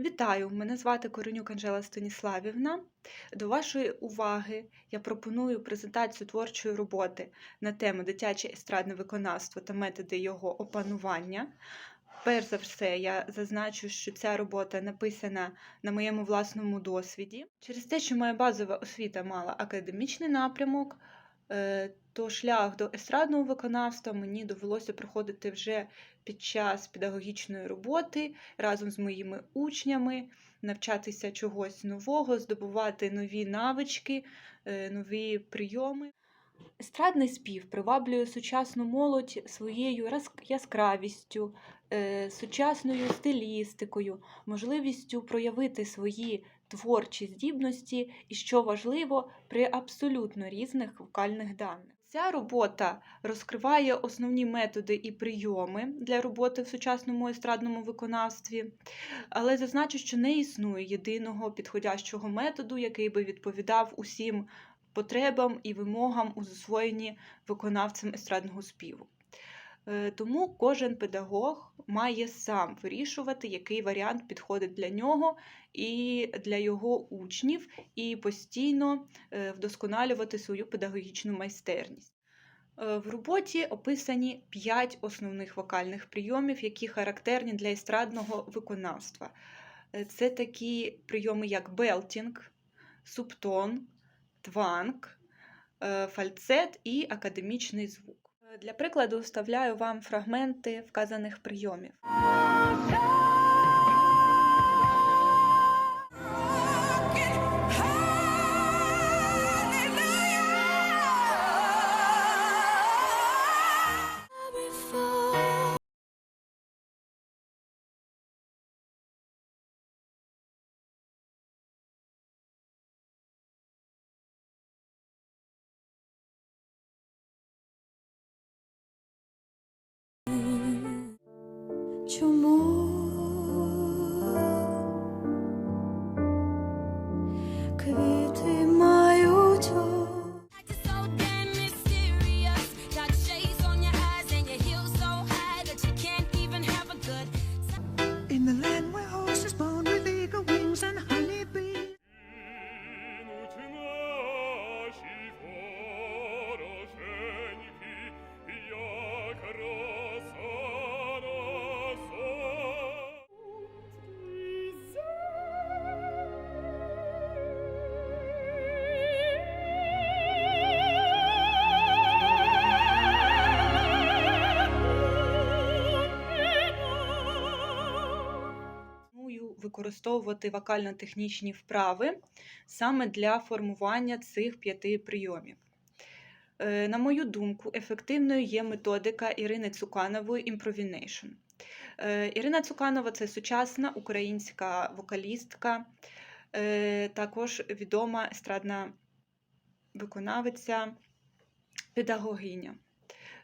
Вітаю! Мене звати Коренюк Анжела Станіславівна. До вашої уваги я пропоную презентацію творчої роботи на тему дитяче естрадне виконавство та методи його опанування. Перш за все, я зазначу, що ця робота написана на моєму власному досвіді. Через те, що моя базова освіта мала академічний напрямок, то шлях до естрадного виконавства мені довелося проходити вже під час педагогічної роботи разом з моїми учнями, навчатися чогось нового, здобувати нові навички, е, нові прийоми. Естрадний спів приваблює сучасну молодь своєю яскравістю, е, сучасною стилістикою, можливістю проявити свої творчі здібності і, що важливо, при абсолютно різних вокальних даних. Ця робота розкриває основні методи і прийоми для роботи в сучасному естрадному виконавстві, але зазначу, що не існує єдиного підходящого методу, який би відповідав усім потребам і вимогам у засвоєнні виконавцем естрадного співу. Е, Тому кожен педагог має сам вирішувати, який варіант підходить для нього і для його учнів, і постійно е, вдосконалювати свою педагогічну майстерність. Е, В роботі описані п'ять основних вокальних прийомів, які характерні для естрадного виконавства. Це такі прийоми, як белтінг, субтон, тванг, е, фальцет і академічний звук. Для прикладу вставляю вам фрагменти вказаних прийомів. your move використовувати вокально-технічні вправи саме для формування цих п'яти прийомів. Е, На мою думку, ефективною є методика Ірини Цуканової. Е, Ірина Цуканова це сучасна українська вокалістка, е, також відома естрадна виконавиця, педагогиня.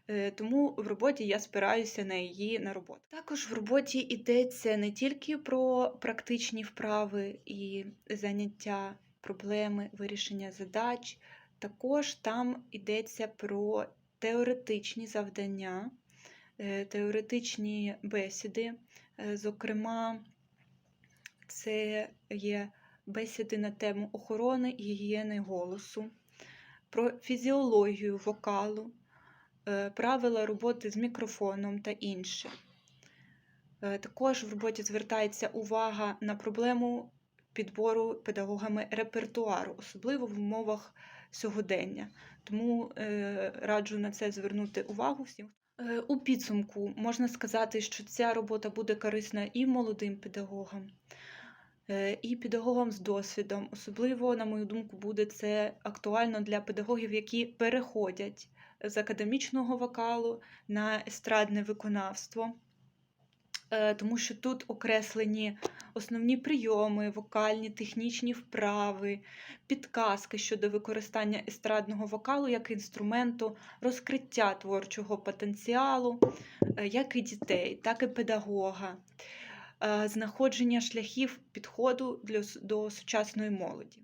Е, Тому в роботі я спираюся на її на роботу. Також в роботі йдеться не тільки про практичні вправи і заняття, проблеми, вирішення задач, також там йдеться про теоретичні завдання, е, теоретичні бесіди. Е, Зокрема, це є бесіди на тему охорони і гігієни голосу, про фізіологію вокалу, правила роботи з мікрофоном та інше. Е, Також в роботі звертається увага на проблему підбору педагогами репертуару, особливо в умовах сьогодення. Тому е, раджу на це звернути увагу всім. Е, У підсумку можна сказати, що ця робота буде корисна і молодим педагогам, е, і педагогам з досвідом. Особливо, на мою думку, буде це актуально для педагогів, які переходять з академічного вокалу на естрадне виконавство. Е, Тому що тут окреслені основні прийоми, вокальні, технічні вправи, підказки щодо використання естрадного вокалу як інструменту розкриття творчого потенціалу, е, як і дітей, так і педагога, е, знаходження шляхів підходу до сучасної молоді.